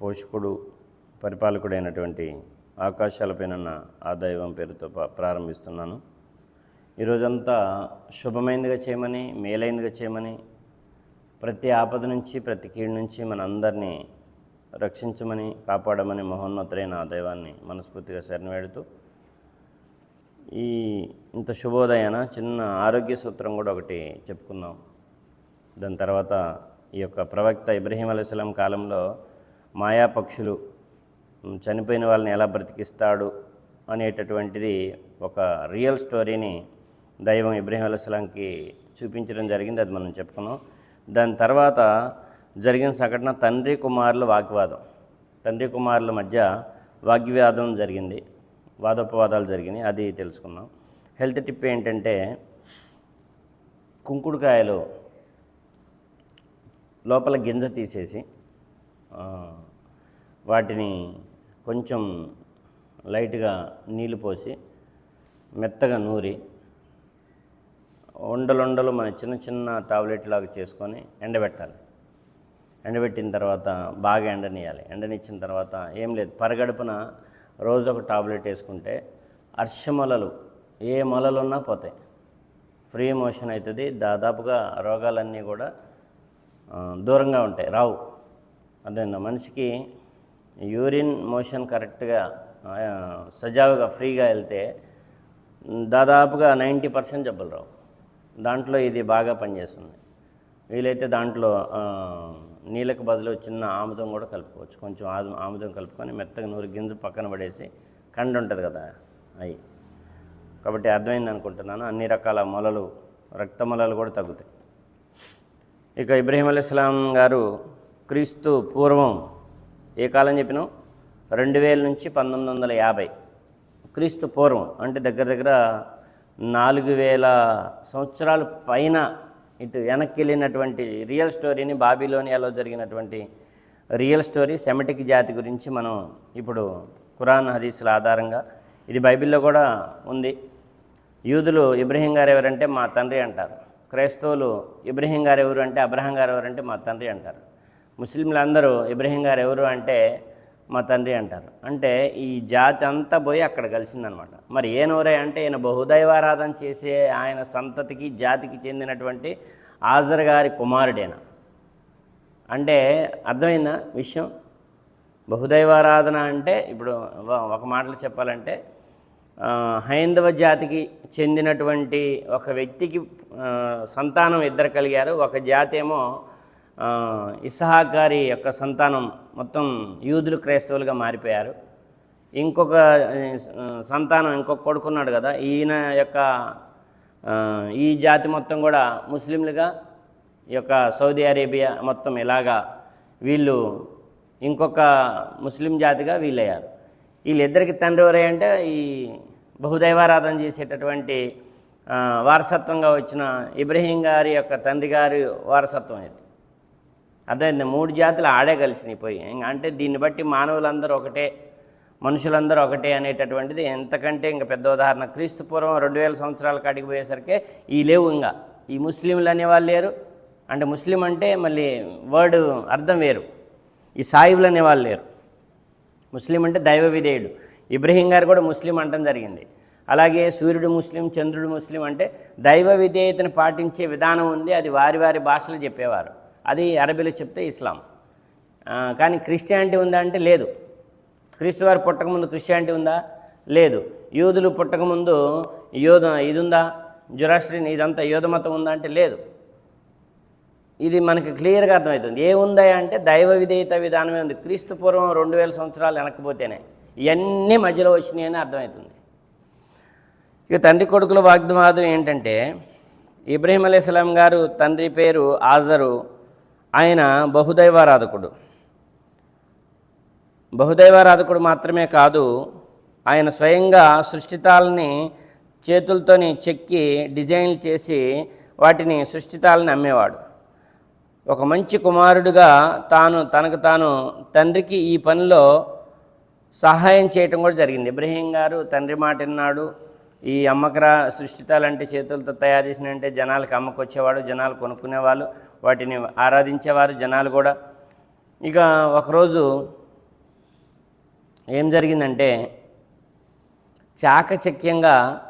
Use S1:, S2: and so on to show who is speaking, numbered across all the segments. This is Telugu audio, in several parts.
S1: పోషకుడు పరిపాలకుడైనటువంటి ఆకాశాలపైనన్న ఆ దైవం పేరుతో ప్రారంభిస్తున్నాను. ఈరోజంతా శుభమైనదిగా చేయమని మేలైనదిగా చేయమని ప్రతి ఆపద నుంచి ప్రతి కీడు నుంచి మన అందరినీ రక్షించమని కాపాడమని మహోన్నతులైన ఆ దైవాన్ని మనస్ఫూర్తిగా శరణవేడుతూ ఈ ఇంత శుభోదయాన చిన్న ఆరోగ్య సూత్రం కూడా ఒకటి చెప్పుకుందాం. దాని తర్వాత ఈ యొక్క ప్రవక్త ఇబ్రహీం అలైస్లాం కాలంలో మాయా పక్షులు చనిపోయిన వాళ్ళని ఎలా బ్రతికిస్తాడు? అనేటటువంటిది ఒక రియల్ స్టోరీని దైవం ఇబ్రహీం అలైస్లాంకి చూపించడం జరిగింది. అది మనం చెప్పుకున్నాం. దాని తర్వాత జరిగిన సంఘటన తండ్రి కుమారుల వాగ్వాదం. తండ్రి కుమారుల మధ్య వాగ్వివాదం జరిగింది. వాదోపవాదాలు జరిగినాయి. అది తెలుసుకున్నాం హెల్త్ టిప్ ఏంటంటే కుంకుడుకాయలు లోపల గింజ తీసేసి వాటిని కొంచెం లైట్గా నీళ్ళు పోసి మెత్తగా నూరి ఉండలుండలు మన చిన్న చిన్న టాబ్లెట్ లాగా చేసుకొని ఎండబెట్టాలి. ఎండబెట్టిన తర్వాత బాగా ఎండనియాలి. ఎండనిచ్చిన తర్వాత ఏం లేదు. పరగడుపున రోజు ఒక టాబ్లెట్ వేసుకుంటే అర్షమలలు ఏ మొలలున్నా పోతాయి. ఫ్రీ మోషన్ అవుతుంది దాదాపుగా రోగాలన్నీ కూడా దూరంగా ఉంటాయి. రావు. అదే మనిషికి యూరిన్ మోషన్ కరెక్ట్గా సజావుగా ఫ్రీగా వెళ్తే దాదాపుగా నైంటీ పర్సెంట్ జబ్బులు రావు. దాంట్లో ఇది బాగా పనిచేస్తుంది. వీలైతే దాంట్లో నీళ్ళకు బదులు చిన్న ఆముదం కూడా కలుపుకోవచ్చు. కొంచెం ఆదు ఆముదం కలుపుకొని మెత్తగా నూరు గింజ పక్కన పడేసి కండ ఉంటుంది కదా అవి కాబట్టి అర్థమైంది అనుకుంటున్నాను. అన్ని రకాల మొలలు రక్త మొలలు కూడా తగ్గుతాయి. ఇక ఇబ్రహీం అలీస్లాం గారు క్రీస్తు పూర్వం ఏ కాలం చెప్పినాం రెండు వేల నుంచి పంతొమ్మిది వందల యాభై. క్రీస్తు పూర్వం అంటే దగ్గర దగ్గర నాలుగు వేల సంవత్సరాల పైన ఇటు వెనక్కి వెళ్ళినటువంటి రియల్ స్టోరీని బాబిలోనియాలో జరిగినటువంటి రియల్ స్టోరీ సెమటిక్ జాతి గురించి మనం ఇప్పుడు ఖురాన్ హదీసుల ఆధారంగా ఇది బైబిల్లో కూడా ఉంది. యూదులు ఇబ్రహీం గారు ఎవరంటే మా తండ్రి అంటారు. క్రైస్తవులు ఇబ్రహీం గారు ఎవరు అంటే అబ్రహం గారు ఎవరంటే మా తండ్రి అంటారు. ముస్లింలు అందరూ ఇబ్రహీం గారు ఎవరు అంటే మా తండ్రి అంటారు. అంటే ఈ జాతి అంతా పోయి అక్కడ కలిసిందనమాట. మరి ఏ అంటే ఈయన బహుదైవారాధన చేసే ఆయన సంతతికి జాతికి చెందినటువంటి ఆజర్ గారి కుమారుడేనా? అంటే అర్థమైందా విషయం? బహుదైవారాధన అంటే ఇప్పుడు ఒక- మాటలు మాటలో చెప్పాలంటే హైందవ జాతికి చెందినటువంటి ఒక వ్యక్తికి సంతానం ఇద్దరు కలిగారు. ఒక జాతి ఏమో ఇస్హాక్ గారి యొక్క సంతానం మొత్తం యూదులు క్రైస్తవులుగా మారిపోయారు. ఇంకొక సంతానం ఇంకొక కొడుకున్నాడు కదా ఈయన యొక్క ఈ జాతి మొత్తం కూడా ముస్లింలుగా ఈ యొక్క సౌదీ అరేబియా మొత్తం ఇలాగా వీళ్ళు ఇంకొక ముస్లిం జాతిగా వీళ్ళయ్యారు. వీళ్ళిద్దరికి తండ్రి ఎవరే అంటే ఈ బహుదైవారాధన చేసేటటువంటి వారసత్వంగా వచ్చిన ఇబ్రహీం గారి యొక్క తండ్రి గారి వారసత్వం ఇది. అదే మూడు జాతులు ఆడే కలిసినాయి పోయి. అంటే దీన్ని బట్టి మానవులందరూ ఒకటే మనుషులందరూ ఒకటే అనేటటువంటిది ఎంతకంటే ఇంకా పెద్ద ఉదాహరణ. క్రీస్తు పూర్వం రెండు వేల సంవత్సరాల కాడికి పోయేసరికి ఈ లేవు ఇంకా. ఈ ముస్లింలు అనేవాళ్ళు లేరు. అంటే ముస్లిం అంటే మళ్ళీ వర్డ్ అర్థం వేరు. ఈ సాయిబులు అనేవాళ్ళు లేరు. ముస్లిం అంటే దైవ విధేయుడు. ఇబ్రహీం గారు కూడా ముస్లిం అంటం జరిగింది. అలాగే సూర్యుడు ముస్లిం చంద్రుడు ముస్లిం అంటే దైవ విధేయతను పాటించే విధానం ఉంది. అది వారి వారి భాషలు చెప్పేవారు. అది అరబీలో చెప్తే ఇస్లాం. కానీ క్రిస్టియానిటీ ఉందా అంటే లేదు. క్రీస్తు వారు పుట్టకముందు క్రిస్టియానిటీ ఉందా? లేదు. యూదులు పుట్టకముందు యోధ ఇది ఉందా జురాస్ట్రీన్ ఇదంతా యోధ మతం ఉందా అంటే లేదు. ఇది మనకి క్లియర్గా అర్థమవుతుంది. ఏముందా అంటే దైవ విధేయత విధానమే ఉంది. క్రీస్తు పూర్వం రెండు వేల సంవత్సరాలు వెనకపోతేనే ఇవన్నీ మధ్యలో వచ్చినాయని అర్థమవుతుంది. ఇక తండ్రి కొడుకుల వాగ్వాదం ఏంటంటే ఇబ్రహీం అలైహిస్లాం గారు తండ్రి పేరు ఆజరు ఆయన బహుదైవారాధకుడు. బహుదైవారాధకుడు మాత్రమే కాదు ఆయన స్వయంగా సృష్టితాలని చేతులతోని చెక్కి డిజైన్లు చేసి వాటిని సృష్టితాలని అమ్మేవాడు. ఒక మంచి కుమారుడుగా తాను తనకు తాను తండ్రికి ఈ పనిలో సహాయం చేయటం కూడా జరిగింది. ఇబ్రహీం గారు తండ్రి మాట విన్నాడు. ఈ అమ్మకరా సృష్టితాలంటే చేతులతో తయారు చేసినంటే జనాలకు అమ్మకొచ్చేవాడు జనాలు కొనుక్కునేవాళ్ళు. వాటిని ఆరాధించేవారు జనాలు కూడా. ఇక ఒకరోజు ఏం జరిగిందంటే చాకచక్యంగా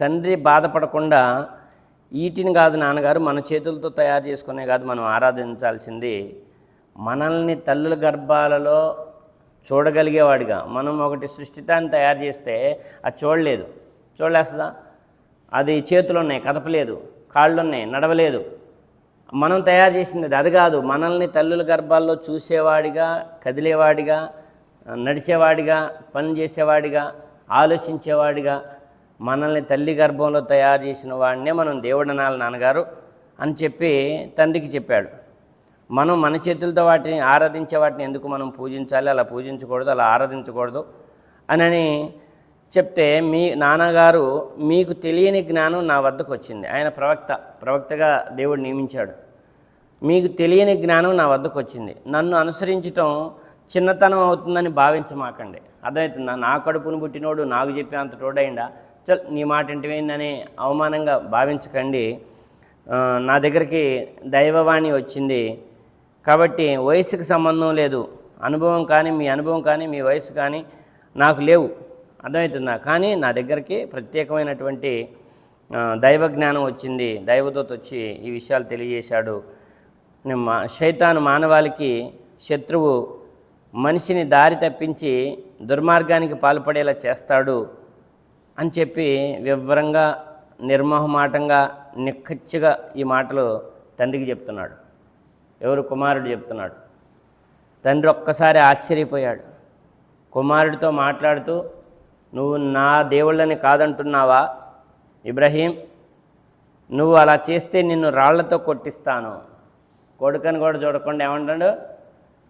S1: తండ్రి బాధపడకుండా వీటిని కాదు నాన్నగారు మన చేతులతో తయారు చేసుకునే కాదు మనం ఆరాధించాల్సింది మనల్ని తల్లుల గర్భాలలో చూడగలిగేవాడిగా. మనం ఒకటి సృష్టితాన్ని తయారు చేస్తే అది చూడలేదు. చూడలేస్తుందా? అది చేతులు ఉన్నాయి కదపలేదు కాళ్ళు ఉన్నాయి నడవలేదు మనం తయారు చేసింది అది. అది కాదు మనల్ని తల్లుల గర్భాల్లో చూసేవాడిగా కదిలేవాడిగా నడిచేవాడిగా పని చేసేవాడిగా ఆలోచించేవాడిగా మనల్ని తల్లి గర్భంలో తయారు చేసిన వాడినే మనం దేవుడనాలి నాన్నగారు అని చెప్పి తండ్రికి చెప్పాడు మనం మన చేతులతో వాటిని ఆరాధించే వాటిని ఎందుకు మనం పూజించాలి అలా పూజించకూడదు అలా ఆరాధించకూడదు అని చెప్తే మీ నాన్నగారు మీకు తెలియని జ్ఞానం నా వద్దకు వచ్చింది. ఆయన ప్రవక్త ప్రవక్తగా దేవుడు నియమించాడు. మీకు తెలియని జ్ఞానం నా వద్దకు వచ్చింది. నన్ను అనుసరించటం చిన్నతనం అవుతుందని భావించమాకండి. అర్థమవుతుందా? నా కడుపును పుట్టినోడు నాకు చెప్పినంత అంత తోడైందా చల్ నీ మాట ఇంటివేందని అవమానంగా భావించకండి. నా దగ్గరికి దైవవాణి వచ్చింది. కాబట్టి వయసుకి సంబంధం లేదు. అనుభవం కానీ మీ అనుభవం కానీ మీ వయసు కానీ నాకు లేవు. అర్థమవుతుందా కానీ నా దగ్గరికి ప్రత్యేకమైనటువంటి దైవ జ్ఞానం వచ్చింది. దైవదూత వచ్చి ఈ విషయాలు తెలియజేశాడు. మా శైతాను మానవాళికి శత్రువు మనిషిని దారి తప్పించి దుర్మార్గానికి పాల్పడేలా చేస్తాడు అని చెప్పి వివరంగా నిర్మోహమాటంగా నిక్కచ్చిగా ఈ మాటలు తండ్రికి చెప్తున్నాడు. ఎవరు కుమారుడు చెప్తున్నాడు. తండ్రి ఒక్కసారి ఆశ్చర్యపోయాడు. కుమారుడితో మాట్లాడుతూ నువ్వు నా దేవుళ్ళని కాదంటున్నావా? ఇబ్రహీం నువ్వు అలా చేస్తే నిన్ను రాళ్ళతో కొట్టిస్తాను. కొడుకని కూడా చూడకుండా ఏమంటాడు?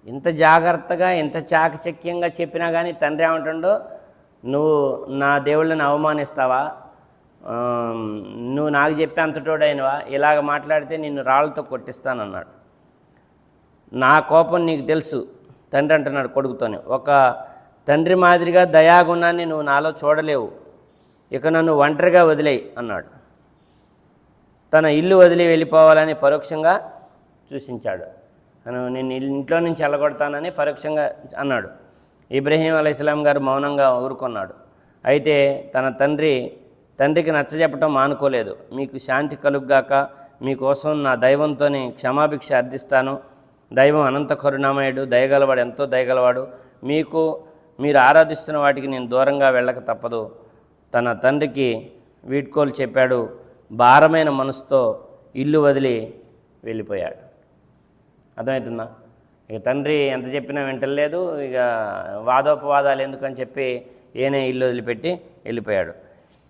S1: ఇంత జాగ్రత్తగా ఇంత చాకచక్యంగా చెప్పినా కానీ తండ్రి ఏమంటాడు? నువ్వు నా దేవుళ్ళని అవమానిస్తావా? నువ్వు నాకు చెప్పే అంతటోడైనవా? ఇలాగ మాట్లాడితే నిన్ను రాళ్ళతో కొట్టిస్తానన్నాడు. నా కోపం నీకు తెలుసు తండ్రి అంటున్నాడు కొడుకుతోని. ఒక తండ్రి మాదిరిగా దయాగుణాన్ని నువ్వు నాలో చూడలేవు. ఇక నన్ను ఒంటరిగా వదిలేయి అన్నాడు. తన ఇల్లు వదిలి వెళ్ళిపోవాలని పరోక్షంగా సూచించాడు. తను నేను ఇంట్లో నుంచి వెళ్ళగొడతానని పరోక్షంగా అన్నాడు. ఇబ్రహీం అలైహిస్లాం గారు మౌనంగా ఊరుకున్నాడు. అయితే తన తండ్రి తండ్రికి నచ్చజెప్పటం మానుకోలేదు. మీకు శాంతి కలుగ్గాక మీకోసం నా దైవంతోనే క్షమాభిక్ష అర్థిస్తాను దైవం అనంత కరుణామయుడు దయగలవాడు ఎంతో దయగలవాడు. మీకు మీరు ఆరాధిస్తున్న వాటికి నేను దూరంగా వెళ్ళక తప్పదు. తన తండ్రికి వీడ్కోలు చెప్పాడు. భారమైన మనసుతో ఇల్లు వదిలి వెళ్ళిపోయాడు. అర్థమవుతుందా? ఇక తండ్రి ఎంత చెప్పినా వింటలేదు. ఇక వాదోపవాదాలు ఎందుకని చెప్పి ఏనే ఇల్లు వదిలిపెట్టి వెళ్ళిపోయాడు.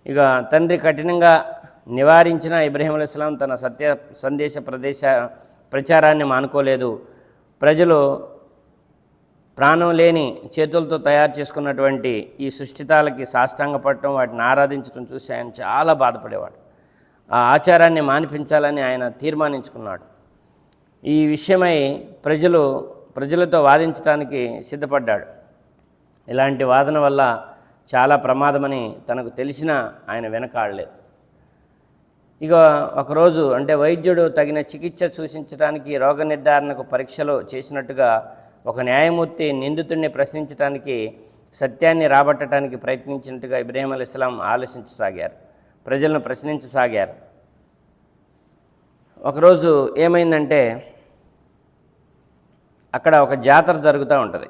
S1: ఇక తండ్రి కఠినంగా నివారించిన ఇబ్రహీం అలైస్లాం తన సత్య సందేశ ప్రదేశ ప్రచారాన్ని మానుకోలేదు. ప్రజలు ప్రాణం లేని చేతులతో తయారు చేసుకున్నటువంటి ఈ సృష్టితాలకి సాష్టాంగపడటం వాటిని ఆరాధించడం చూసి ఆయన చాలా బాధపడేవాడు. ఆ ఆచారాన్ని మానిపించాలని ఆయన తీర్మానించుకున్నాడు. ఈ విషయమై ప్రజలు ప్రజలతో వాదించడానికి సిద్ధపడ్డాడు. ఇలాంటి వాదన వల్ల చాలా ప్రమాదమని తనకు తెలిసినా ఆయన వెనకాడలేదు. ఇక ఒకరోజు అంటే వైద్యుడు తగిన చికిత్స సూచించడానికి రోగ నిర్ధారణకు పరీక్షలు చేసినట్టుగా ఒక న్యాయమూర్తి నిందితుడిని ప్రశ్నించడానికి సత్యాన్ని రాబట్టడానికి ప్రయత్నించినట్టుగా ఇబ్రాహీం అలీ ఇస్లాం ఆలోచించసాగారు ప్రజలను ప్రశ్నించసాగారు. ఒకరోజు ఏమైందంటే అక్కడ ఒక జాతర జరుగుతూ ఉంటుంది.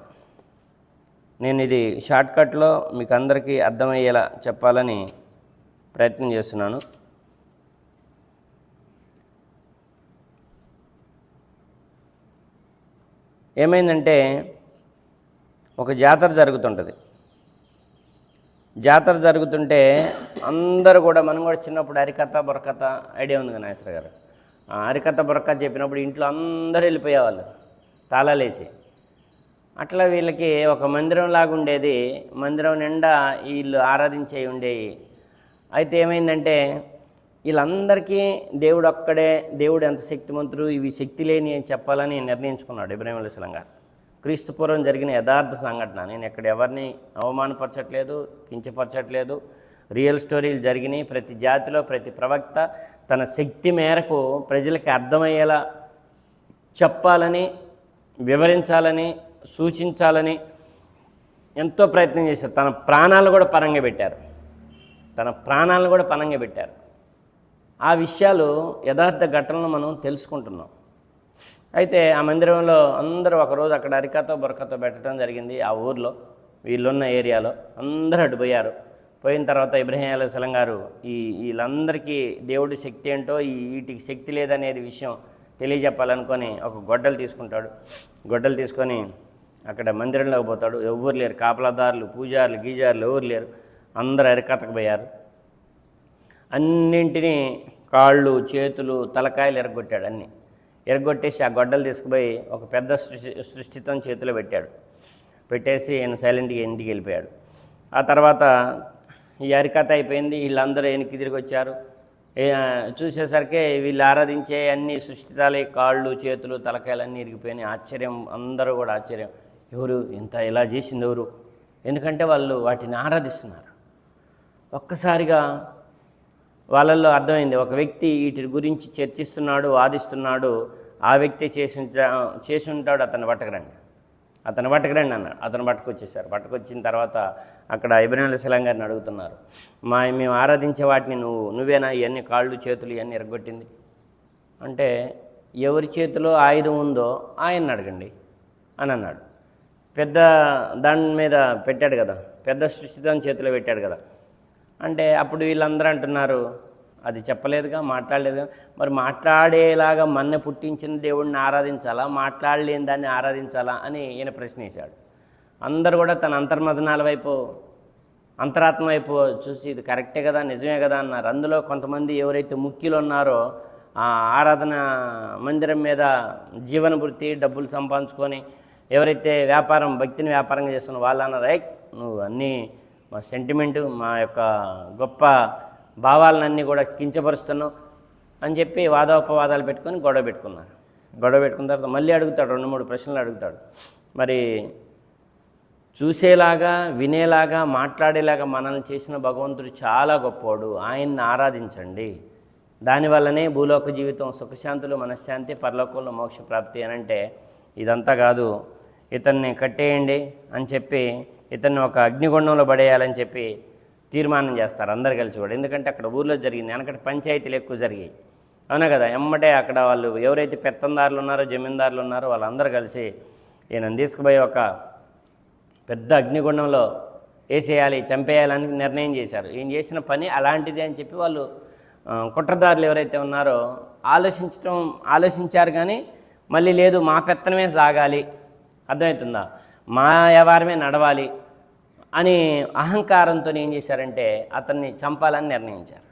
S1: నేను ఇది షార్ట్కట్లో మీకు అందరికీ అర్థమయ్యేలా చెప్పాలని ప్రయత్నం చేస్తున్నాను. ఏమైందంటే ఒక జాతర జరుగుతుంటుంది. జాతర జరుగుతుంటే అందరూ కూడా మనం కూడా చిన్నప్పుడు హరికథ బుర్రకథ ఐడియా ఉంది కదా నాగేశ్వర గారు? ఆ హరికథ బుర్రకథ చెప్పినప్పుడు ఇంట్లో అందరూ వెళ్ళిపోయేవాళ్ళు తాళాలేసి అట్లా వీళ్ళకి ఒక మందిరం లాగా ఉండేది మందిరం నిండా వీళ్ళు ఆరాధించే ఉండేవి అయితే ఏమైందంటే వీళ్ళందరికీ దేవుడు ఒక్కడే దేవుడు ఎంత శక్తిమంతుడు ఇవి శక్తి లేని అని చెప్పాలని నిర్ణయించుకున్నాడు ఇబ్రాహిం అలీస్లాం గారు. క్రీస్తుపూర్వం జరిగిన యథార్థ సంఘటన. నేను ఎక్కడ ఎవరిని అవమానపరచట్లేదు కించపరచట్లేదు. రియల్ స్టోరీలు జరిగినాయి. ప్రతి జాతిలో ప్రతి ప్రవక్త తన శక్తి మేరకు ప్రజలకి అర్థమయ్యేలా చెప్పాలని వివరించాలని సూచించాలని ఎంతో ప్రయత్నం చేశారు. తన ప్రాణాలు కూడా పరంగా పెట్టారు. తన ప్రాణాలను కూడా పనంగా పెట్టారు. ఆ విషయాలు యథార్థ ఘటనలు మనం తెలుసుకుంటున్నాం. అయితే ఆ మందిరంలో అందరూ ఒకరోజు అక్కడ అరికతో బొరకతో పెట్టడం జరిగింది ఆ ఊర్లో వీళ్ళున్న ఏరియాలో. అందరూ అటు పోయారు. పోయిన తర్వాత ఇబ్రహీం అలైస్లం గారు ఈ వీళ్ళందరికీ దేవుడి శక్తి ఏంటో ఈ వీటికి శక్తి లేదనేది విషయం తెలియజెప్పాలనుకొని ఒక గొడ్డలు తీసుకుంటాడు. గొడ్డలు తీసుకొని అక్కడ మందిరంలోకి పోతాడు. ఎవరు లేరు. కాపలాదారులు పూజారులు గీజారులు ఎవరు లేరు. అందరూ అరికతకు పోయారు. అన్నింటినీ కాళ్ళు చేతులు తలకాయలు ఎరగొట్టాడు అన్నీ. ఎరగొట్టేసి ఆ గొడ్డలు తీసుకుపోయి ఒక పెద్ద సృష్టి సృష్టితం చేతిలో పెట్టాడు. పెట్టేసి ఆయన సైలెంట్గా ఇంటికి వెళ్ళిపోయాడు. ఆ తర్వాత ఈ అరికత అయిపోయింది. వీళ్ళందరూ వెనక్కి తిరిగి వచ్చారు. చూసేసరికి వీళ్ళు ఆరాధించే అన్ని సృష్టితాలే కాళ్ళు చేతులు తలకాయలు అన్నీ ఇరిగిపోయినాయి. ఆశ్చర్యం అందరూ కూడా ఆశ్చర్యం. ఎవరు? ఇంత ఇలా చేసింది ఎవరు? ఎందుకంటే వాళ్ళు వాటిని ఆరాధిస్తున్నారు. ఒక్కసారిగా వాళ్ళల్లో అర్థమైంది. ఒక వ్యక్తి వీటి గురించి చర్చిస్తున్నాడు వాదిస్తున్నాడు ఆ వ్యక్తి చేసి చేసి ఉంటాడు అతను పట్టకరండి. అతను పట్టకరండి అన్నాడు. అతను పట్టుకొచ్చేసారు. పట్టుకొచ్చిన తర్వాత అక్కడ ఇబ్రాహిం సలాం గారిని అడుగుతున్నారు. మా మేము ఆరాధించే వాటిని నువ్వు నువ్వేనా? ఇవన్నీ కాళ్ళు చేతులు ఇవన్నీ ఎరగొట్టింది? అంటే ఎవరి చేతిలో ఆయుధం ఉందో ఆయన్ని అడగండి అని అన్నాడు. పెద్ద దాని మీద పెట్టాడు కదా. పెద్ద సృష్టిదాని చేతిలో పెట్టాడు కదా. అంటే అప్పుడు వీళ్ళందరూ అంటున్నారు అది చెప్పలేదుగా మాట్లాడలేదుగా మరి మాట్లాడేలాగా మన్నె పుట్టించిన దేవుడిని ఆరాధించాలా? మాట్లాడలేని దాన్ని ఆరాధించాలా? అని ఈయన ప్రశ్నించాడు అందరూ కూడా తన అంతర్మదనాల వైపు అంతరాత్మ వైపు చూసి ఇది కరెక్టే కదా నిజమే కదా అన్నారు. అందులో కొంతమంది ఎవరైతే ముఖ్యులు ఉన్నారో ఆ ఆరాధన మందిరం మీద జీవన వృత్తి డబ్బులు సంపాదించుకొని ఎవరైతే వ్యాపారం భక్తిని వ్యాపారంగా చేస్తున్న వాళ్ళు అన్నారు నువ్వు అన్నీ మా సెంటిమెంటు మా యొక్క గొప్ప భావాలన్నీ కూడా కించపరుస్తున్నాం అని చెప్పి వాదోపవాదాలు పెట్టుకొని గొడవ పెట్టుకున్నారు. గొడవ పెట్టుకున్న తర్వాత మళ్ళీ అడుగుతాడు రెండు మూడు ప్రశ్నలు అడుగుతాడు. మరి చూసేలాగా వినేలాగా మాట్లాడేలాగా మనల్ని చేసిన భగవంతుడు చాలా గొప్పవాడు ఆయన్ని ఆరాధించండి. దానివల్లనే భూలోక జీవితం సుఖశాంతులు మనశ్శాంతి పరలోకంలో మోక్ష ప్రాప్తి అని అంటే ఇదంతా కాదు. ఇతన్ని కట్టేయండి అని చెప్పి ఇతన్ని ఒక అగ్నిగుండంలో పడేయాలని చెప్పి తీర్మానం చేస్తారు అందరు కలిసి కూడా. ఎందుకంటే అక్కడ ఊర్లో జరిగింది వెనకటి పంచాయతీలు ఎక్కువ జరిగాయి. అవునా కదా? ఎమ్మటే అక్కడ వాళ్ళు ఎవరైతే పెత్తందారులు ఉన్నారో జమీందారులు ఉన్నారో వాళ్ళందరూ కలిసి ఈయనను తీసుకుపోయి ఒక పెద్ద అగ్నిగుండంలో వేసేయాలి చంపేయాలని నిర్ణయం చేశారు. ఈయన చేసిన పని అలాంటిది అని చెప్పి వాళ్ళు కుట్రదారులు ఎవరైతే ఉన్నారో ఆలోచించటం ఆలోచించారు కానీ మళ్ళీ లేదు మా పెత్తనమే సాగాలి. అర్థమవుతుందా? మా వ్యవహారమే నడవాలి. అని అహంకారంతో ఏం చేశారంటే అతన్ని చంపాలని నిర్ణయించారు.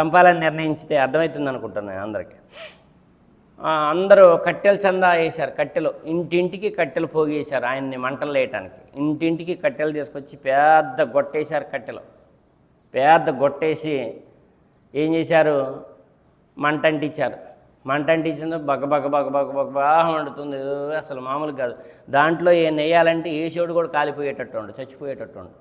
S1: చంపాలని నిర్ణయించితే అర్థమవుతుంది అనుకుంటున్నాను అందరికీ. అందరూ కట్టెలు చందా వేశారు కట్టెలు. ఇంటింటికి కట్టెలు పోగేశారు ఆయన్ని మంటలు వేయటానికి. ఇంటింటికి కట్టెలు తీసుకొచ్చి పెద్ద గొట్టేశారు కట్టెలు. పెద్ద గొట్టేసి ఏం చేశారు? మంట అంటించారు. మంట అంటించిందో బగ బగ బగ బగ బగ బాగా వండుతుంది. అసలు మామూలు కాదు. దాంట్లో ఏ నెయ్యాలంటే ఏ శివుడు కూడా కాలిపోయేటట్టు ఉండు చచ్చిపోయేటట్టు ఉండు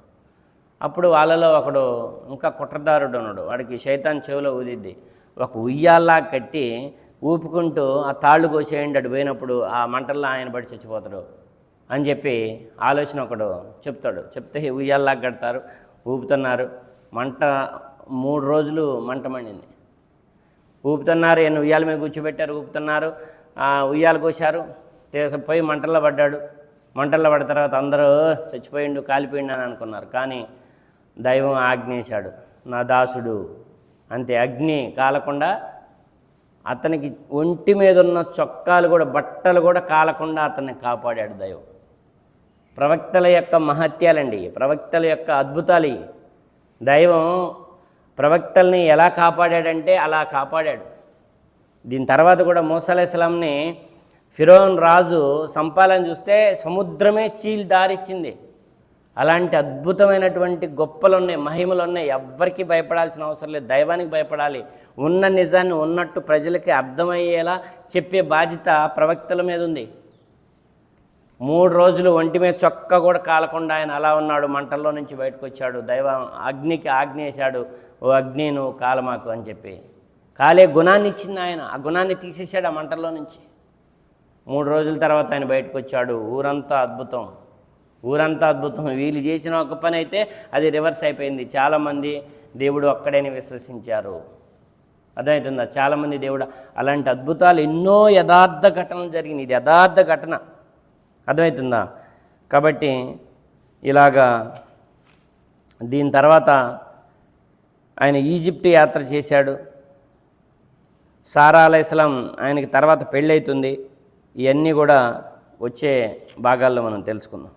S1: అప్పుడు వాళ్ళలో ఒకడు ఇంకా కుట్రదారుడు ఉన్నాడు. వాడికి శైతాన్ చెవిలో ఊదిద్ది. ఒక ఉయ్యాల్లా కట్టి ఊపుకుంటూ ఆ తాళ్ళు కోసేయండి అటు పోయినప్పుడు ఆ మంటల్లో ఆయన పడి చచ్చిపోతాడు అని చెప్పి ఆలోచన ఒకడు చెప్తాడు. చెప్తే ఉయ్యాల్లా కడతారు ఊపుతున్నారు. మంట మూడు రోజులు మంట మండింది. ఊపుతున్నారు ఈయన ఉయ్యాల మీద కూర్చోబెట్టారు ఊపుతున్నారు. ఆ ఉయ్యాలు కోశారు. పోయి మంటల్లో పడ్డాడు. మంటల్లో పడిన తర్వాత అందరూ చచ్చిపోయిండు కాలిపోయిండు అని అనుకున్నారు. కానీ దైవం ఆజ్ఞేశాడు నా దాసుడు. అంతే అగ్ని కాలకుండా అతనికి ఒంటి మీద ఉన్న చొక్కాలు కూడా బట్టలు కూడా కాలకుండా అతన్ని కాపాడాడు దైవం. ప్రవక్తల యొక్క మహత్యాలండి ప్రవక్తల యొక్క అద్భుతాలు దైవం ప్రవక్తల్ని ఎలా కాపాడాడంటే అలా కాపాడాడు. దీని తర్వాత కూడా మూసలేస్లాంని ఫిరోన్ రాజు సంపాలని చూస్తే సముద్రమే చీల్ దారిచ్చింది. అలాంటి అద్భుతమైనటువంటి గొప్పలు ఉన్నాయి మహిమలు ఉన్నాయి ఎవ్వరికి భయపడాల్సిన అవసరం లేదు. దైవానికి భయపడాలి. ఉన్న నిజాన్ని ఉన్నట్టు ప్రజలకి అర్థమయ్యేలా చెప్పే బాధ్యత ప్రవక్తల మీద ఉంది. మూడు రోజులు ఒంటి మీద చొక్క కూడా కాలకుండా ఆయన అలా ఉన్నాడు. మంటల్లో నుంచి బయటకు వచ్చాడు. దైవ అగ్నికి ఆజ్ఞేశాడు. ఓ అగ్ని నువ్వు కాలమాకు అని చెప్పి. కాలే గుణాన్ని ఇచ్చింది ఆయన. ఆ గుణాన్ని తీసేశాడు ఆ మంటల్లో నుంచి. మూడు రోజుల తర్వాత ఆయన బయటకు వచ్చాడు. ఊరంతా అద్భుతం. ఊరంతా అద్భుతం. వీళ్ళు చేసిన ఒక పని అయితే అది రివర్స్ అయిపోయింది. చాలామంది దేవుడు ఒక్కడేని విశ్వసించారు. అర్థమవుతుందా? చాలామంది దేవుడు అలాంటి అద్భుతాలు ఎన్నో యథార్థ ఘటనలు జరిగినాయి. ఇది యథార్థ ఘటన. అర్థమవుతుందా? కాబట్టి ఇలాగా దీని తర్వాత ఆయన ఈజిప్ట్ యాత్ర చేశాడు. సారా అలైస్లాం ఆయనకి తర్వాత పెళ్ళవుతుంది ఇవన్నీ కూడా వచ్చే భాగాల్లో మనం తెలుసుకుందాం.